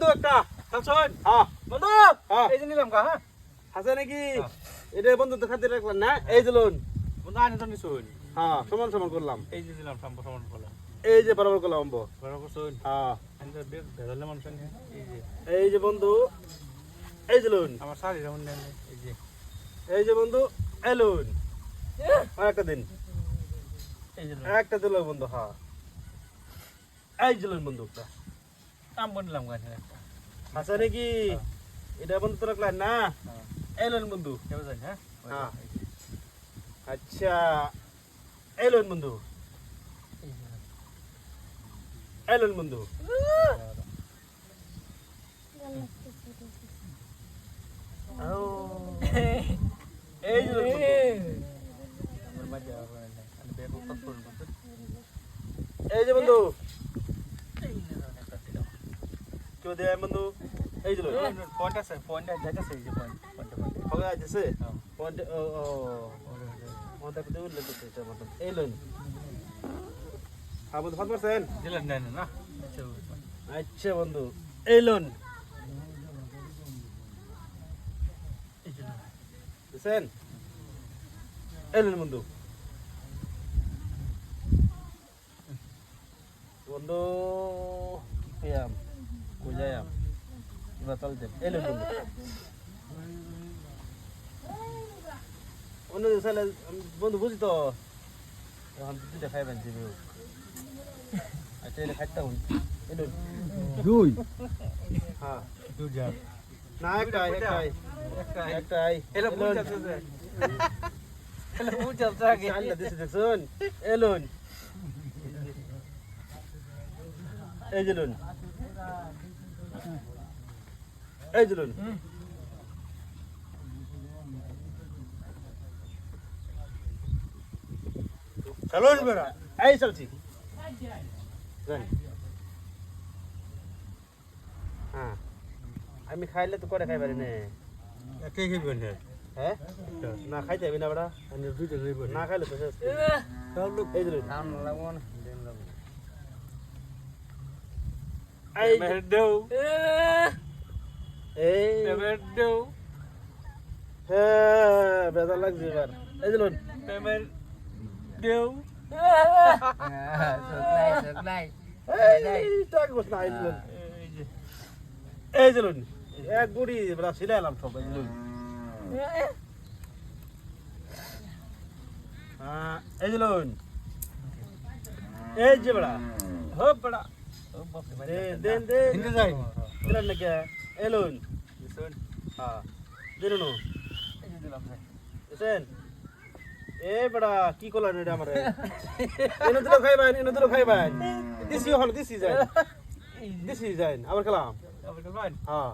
বন্ধু একটা হ্যাঁ বন্ধু হ্যাঁ। এই যে নিলাম কা হ্যাঁ। আছে নাকি? হ্যাঁ। এটা বন্ধু রাখলাম না? এই যে লোন। বন্ধু আনি তো নিছুন হ্যাঁ সমান সমান করলাম। এই যে দিলাম সাম্প সমান করলাম। এই যে বরাবর করলাম অম্ব হ্যাঁ। এই বন্ধু এই যে লোন। আমার শাড়ি যেমন এই যে। এই যে বন্ধু এই লোন। একটা দিন। একটা দিল বন্ধু হ্যাঁ। এই যে লোন বন্ধু একটা। কাম বনিলাম গাছ আছে নাকি এটা বন্ধু তো রাখলেন না হ্যাঁ এই লোন বন্ধু কেউ জানি হ্যাঁ হ্যাঁ। আচ্ছা এই লোন বন্ধু এই যে এই লোন বন্ধু ও, এই যে লোন বন্ধু আমার বাজে আর আমি বের করতে শুরু করতে এই যে বন্ধু এই যে একটা দিলাম কেউ দেয় বন্ধু? এই যে পয়েন্ট আছে পয়েন্ট যাইতেছে এই যে পয়েন্ট পয়েন্ট হবে আছে হ্যাঁ পয়েন্ট ও ও মাথা কোথায় উঠলে তো এটা মতন এই লোন হ্যাঁ বন্ধু ফোন করছেন দিলেন নেন না। আচ্ছা আচ্ছা বন্ধু। এই লোন বুঝছেন এই লোন বন্ধু। বন্ধু কি পেয়াম? এবার চলতে এই লোন বন্ধু অন্য সালে বন্ধু বুঝি তো? এখন দুটা খাইবেন দিবে আচ্ছা এটা খাইতে হন দুই। হ্যাঁ। দুই যা না একটাই একটাই। একটা একটাই। এলা বুঝ। যাচ্ছে এলা বুঝ যাচ্ছে আগে। চালটা দিছে দেখছুন? এলুন এই যে লুন এই যে লুন চলুন বেড়া। এই চলছি। হ্যাঁ। আমি খাইলে তো করে খাইবারি নে? কে কে বনে হ্যাঁ। না খাইতে হবে না বেড়া। আমি দুইটা লইব না। খাইলে তো শেষ। এই যে লুন নাম লাগবো না দেন লাগবো এই দেও এই। পেমেন্ট দেও। হ্যাঁ বেজার লাগছে এবার। এই যে লুন পেমেন্ট দেও। এই টাকা বস না এই যে লুন এই যে এই যে লুন এক গুড়ি বেড়া ছিলাইলাম সব এই যে লুন হ্যাঁ এই যে লুন এই যে বেড়া। হোপ বড়া। হোপ বাপ দেন দেন দেন। হিন্দু যাই। দিলাম নাকি এই লুন শুন হ্যাঁ। দিন নো এই দিলাম ভাই বুঝছেন এ বেড়া কি করলেন এটা আমার? এনে দিলো খাইবেন এনে দিলো খাইবেন দিছি হল দিছি যাই দিছি যাই আবার খেলাম। আবার কাল হ্যাঁ।